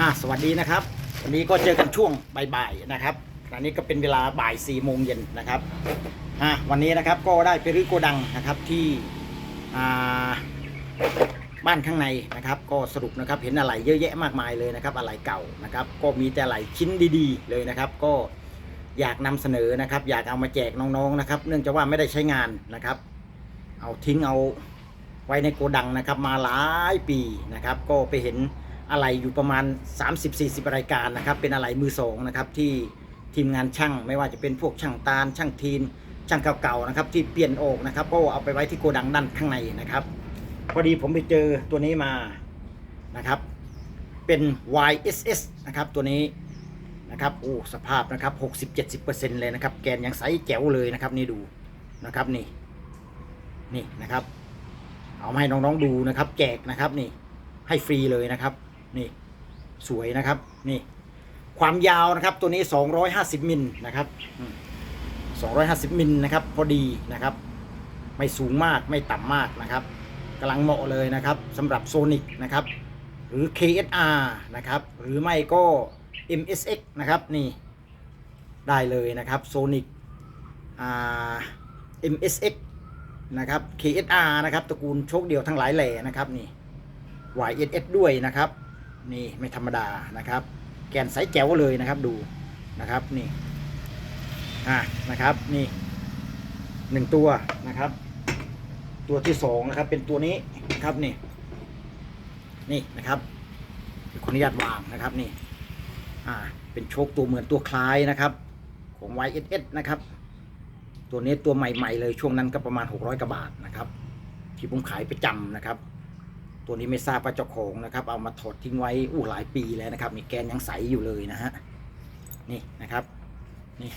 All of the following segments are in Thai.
อะสวัสดีนะครับ วันนี้ก็เจอกันช่วงบ่ายๆนะครับขณะนี้ก็เป็นเวลาบ่าย4ี่โมงเย็นนะครับอะวันนี้นะครับก็ได้ไปรื้อโกดังนะครับที่อ่าบ้านข้างในนะครับ ก็สรุปนะครับเห็นอะไรเยอะแยะมากมายเลยนะครับ อะไรเก่านะครับ ก็มีแต่อะไรชิ้นดีๆ เลยนะครับ ก็อยากนำเสนอนะครับ อยากเอามาแจกน้องๆนะครับ เนื่องจากว่าไม่ได้ใช้งานนะครับ เอาทิ้งเอาไว้ในโกดังนะครับ มาหลายปีนะครับ ก็ไปเห็น อะไรอยู่ประมาณ 30-40 รายการนะครับ เป็นอะไรมือสองนะครับที่ทีมงานช่างไม่ว่าจะเป็นพวกช่างตาลช่างทีนช่างเก่าๆนะครับ ที่เปลี่ยนโอกนะครับก็เอาไปไว้ที่โกดังด้านข้างในนะครับ พอดีผมไปเจอตัวนี้มานะครับ เป็น YSS นะครับตัวนี้นะครับโอ้สภาพนะครับ60-70%เลยนะครับ แกนยังใสแจ๋วเลยนะครับนี่ดูนะครับนี่นี่นะครับ เอามาให้น้องๆดูนะครับ แจกนะครับนี่ให้ฟรีเลยนะครับ นี่สวยนะครับ นี่ ความยาวนะครับ ตัวนี้ 250มิลนะครับอืม250มิลนะครับ พอดีนะครับ ไม่สูงมากไม่ต่ำมากนะครับกำลังเหมาะเลยนะครับสำหรับโซนิกนะครับ หรือ KSR นะครับ หรือไม่ก็ MSX นะครับนี่ได้เลยนะครับโซนิก MSX นะครับ KSR นะครับตระกูลโชคเดียวทั้งหลายแหล่นะครับนี่ YSS ด้วยนะครับ นี่ไม่ธรรมดานะครับ แกนไซส์แจ๋วเลยนะครับดูนะครับนี่อ่านะครับนี่หนึ่งตัวนะครับ ตัวที่สองนะครับ เป็นตัวนี้นะครับนี่ นี่นะครับขออนุญาตวางนะครับนี่ อ่า เป็นโชคตัวเหมือนตัวคล้ายนะครับ ของ YSS นะครับ ตัวนี้ตัวใหม่ ๆ เลยช่วงนั้นก็ประมาณ 600กว่าบาทนะครับ ที่ผมขายประจำนะครับ ตัวนี้ไม่ทราบว่าเจ้าของนะครับ เอามาถอดทิ้งไว้อู้หลายปีแล้วนะครับ มีแกนยังใสอยู่เลยนะฮะนี่นะครับนี่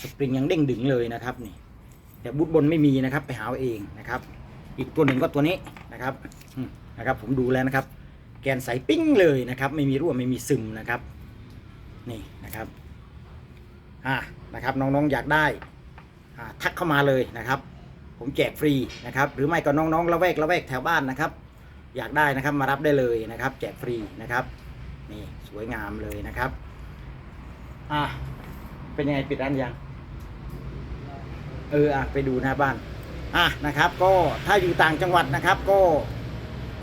สปริงยังเด้งดึงเลยนะครับนี่แต่บูทบนไม่มีนะครับ ไปหาเองนะครับ อีกตัวหนึ่งก็ตัวนี้นะครับนะครับ ผมดูแล้วนะครับ แกนใสปิ้งเลยนะครับ ไม่มีรั่วไม่มีซึมนะครับ นี่นะครับอ่านะครับน้องๆอยากได้อ่าทักเข้ามาเลยนะครับ ผมแจกฟรีนะครับ หรือไม่ก็น้องๆละแวกละแวกแถวบ้านนะครับ อยากได้นะครับมารับได้เลยนะครับ แจกฟรีนะครับนี่สวยงามเลยนะครับอะเป็นยังไงปิดร้านยังเอออะไปดูหน้าบ้านอะนะครับ ก็ถ้าอยู่ต่างจังหวัดนะครับ ก็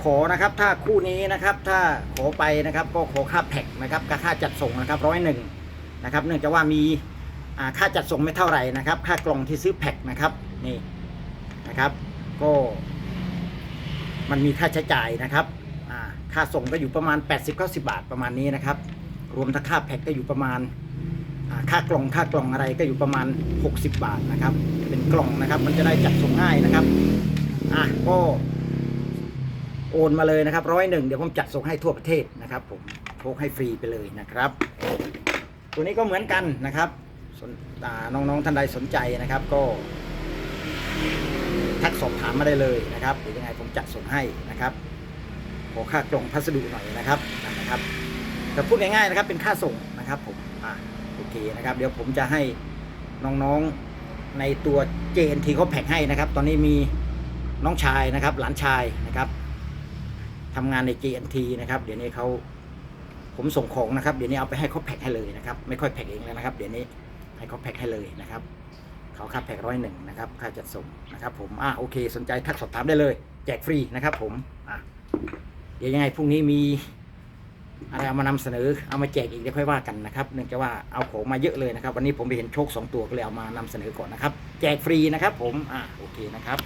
ขอนะครับถ้าคู่นี้นะครับ ถ้าขอไปนะครับ ก็ขอค่าแพ็กนะครับกับค่าจัดส่งนะครับร้อยหนึ่งนะครับ เนื่องจากว่ามีอ่าค่าจัดส่งไม่เท่าไหร่นะครับ ค่ากล่องที่ซื้อแพ็กนะครับนี่นะครับ ก็ มันมีค่าใช้จ่ายนะครับค่าส่งก็อยู่ประมาณ 80-90 บาทประมาณนี้นะครับ รวมทั้งค่าแพ็กก็อยู่ประมาณค่ากล่องค่ากล่องอะไรก็อยู่ประมาณ 60 บาทนะครับ เป็นกล่องนะครับ มันจะได้จัดส่งง่ายนะครับอะก็โอนมาเลยนะครับร้อยหนึ่งเดี๋ยวผมจัดส่งให้ทั่วประเทศนะครับ ผมโพกให้ฟรีไปเลยนะครับ ตัวนี้ก็เหมือนกันนะครับน้องๆท่านใดสนใจนะครับก็ ทักสอบถามมาได้เลยนะครับเดี๋ยวยังไงผมจัดส่งให้นะครับ ขอค่ากล่องพัสดุหน่อยนะครับนะครับแต่พูดง่ายๆนะครับเป็นค่าส่งนะครับผมอ่าโอเคนะครับ เดี๋ยวผมจะให้น้องๆในตัว JNT เขาแพ็กให้นะครับ ตอนนี้มีน้องชายนะครับ หลานชายนะครับทำงานใน JNT นะครับ เดี๋ยวนี้เขาผมส่งของนะครับ เดี๋ยวนี้เอาไปให้เขาแพ็กให้เลยนะครับ ไม่ค่อยแพ็กเองแล้วนะครับ เดี๋ยวนี้ให้เขาแพ็กให้เลยนะครับ เขาค่าแพ็กร้อยหนึ่งนะครับค่าจัดส่งนะครับผมอ่าโอเค สนใจทักสอบถามได้เลย แจกฟรีนะครับผมอะเดี๋ยวยังไงพรุ่งนี้มีอะไรเอามานำเสนอเอามาแจกอีกเดี๋ยวค่อยว่ากันนะครับเนื่องจากว่าเอาของมาเยอะเลยนะครับ วันนี้ผมไปเห็นโชคสองตัวก็เลยเอามานำเสนอก่อนนะครับ แจกฟรีนะครับผมอ่าโอเคนะครับ